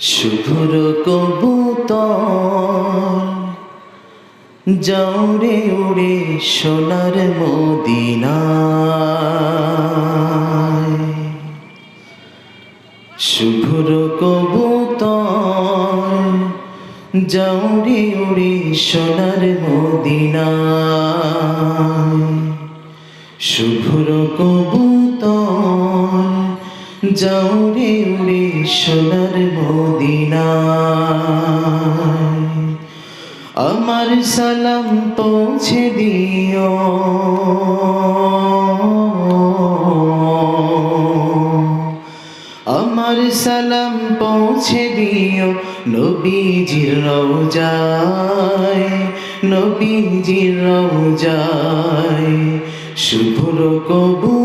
শুভ্র কবুতর যাওরে উড়ে সোনার মদিনায়। শুভ্র কবুতর যাওরে উড়ে সোনার মদিনায়। শুভ্র কবুতর যাওরে উড়ে সোনার মদিনায় আমার সালাম পৌঁছে দিও। আমার সালাম পৌঁছে দিও নবীজির রওজায় নবীজির রওজায়। শুভ্র কবুতর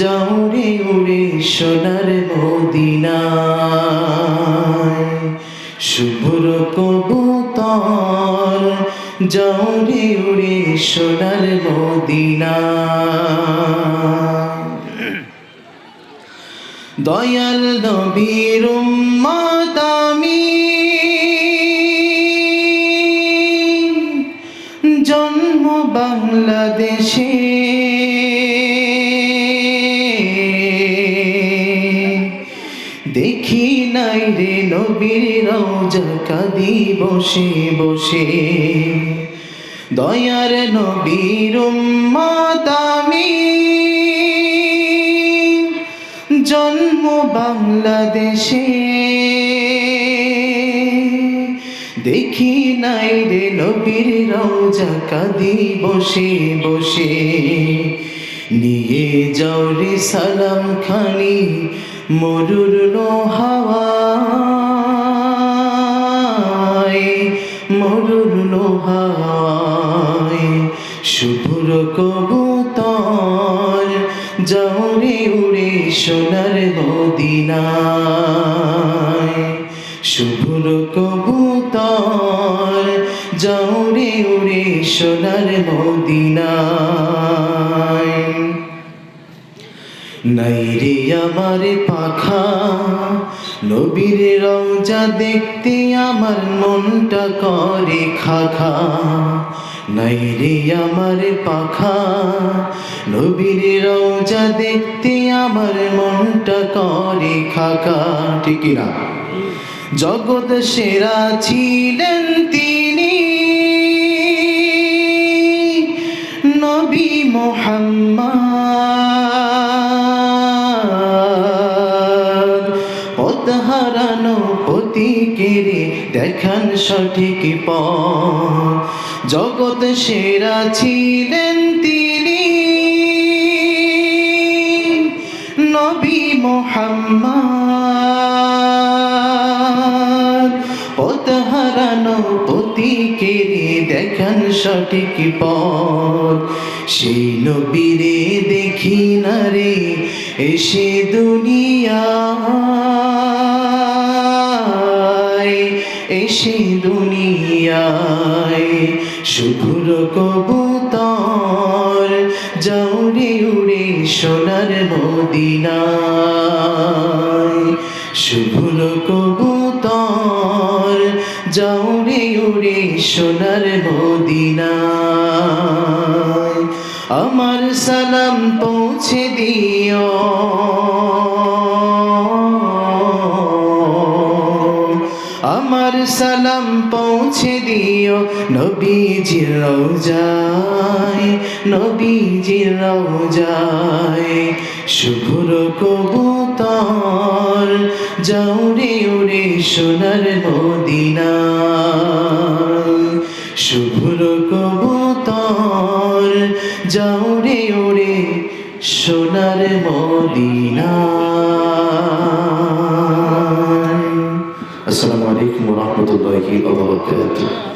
যাওরে উড়ে সোনার মদিনায়। শুভ্র কবুতর যাওরে উড়ে সোনার মদিনায়। দয়াল নবীর উম্মত নাই রে নবীর রওজা কাদি বসে বসে। দয়ার নবীর উম্মত আমি। জন্ম বাংলাদেশে। দেখি নাই রে নবীর রওজা কাদি বসে বসে। নিয়ে যাও রে সালাম খানি, মরুর লোহাওয়ায় কবুতর যাওরে উড়ে সোনার মদিনায়। শুভ্র কবুতর যাওরে উড়ে সোনার মদিনায়। নাই রে আমার পাখা, নবীর রওজা দেখতে আমার মনটা করে খাখা। নাই রে আমার পাখা। নবীর রওজা দেখতে আমার মনটা করে খাকা। ঠিক না জগৎ সেরা ছিলেন তিনি। নবী মোহাম্মদ। পথ হারানো পতিকেরে দেখান সঠিক পথ। জগৎ সেরা ছিলেন তিনি। নবী মোহাম্মদ, পথ হারানো পতিকেরে দেখান সঠিক পথ। সেই নবীরে দেখি না রে, এসে দুনিয়া এসে দুনিয়ায়। শুভ্র কবুতর যাওরে উড়ে সোনার মদিনায়। শুভ্র কবুতর যাওরে উড়ে সোনার মদিনায়। আমার সালাম পৌঁছে দিও আমার সালাম পৌঁছে দিও। নবীজির রওজায় নবীজির রওজায়। শুভ্র কবুতর যাওরে উড়ে সোনার মদিনায়। শুভ্র কবুতর যাওরে উড়ে সোনার মদিনায়। আলাইকুম রাহমাতুল্লাহি ওয়া বারাকাতুহু।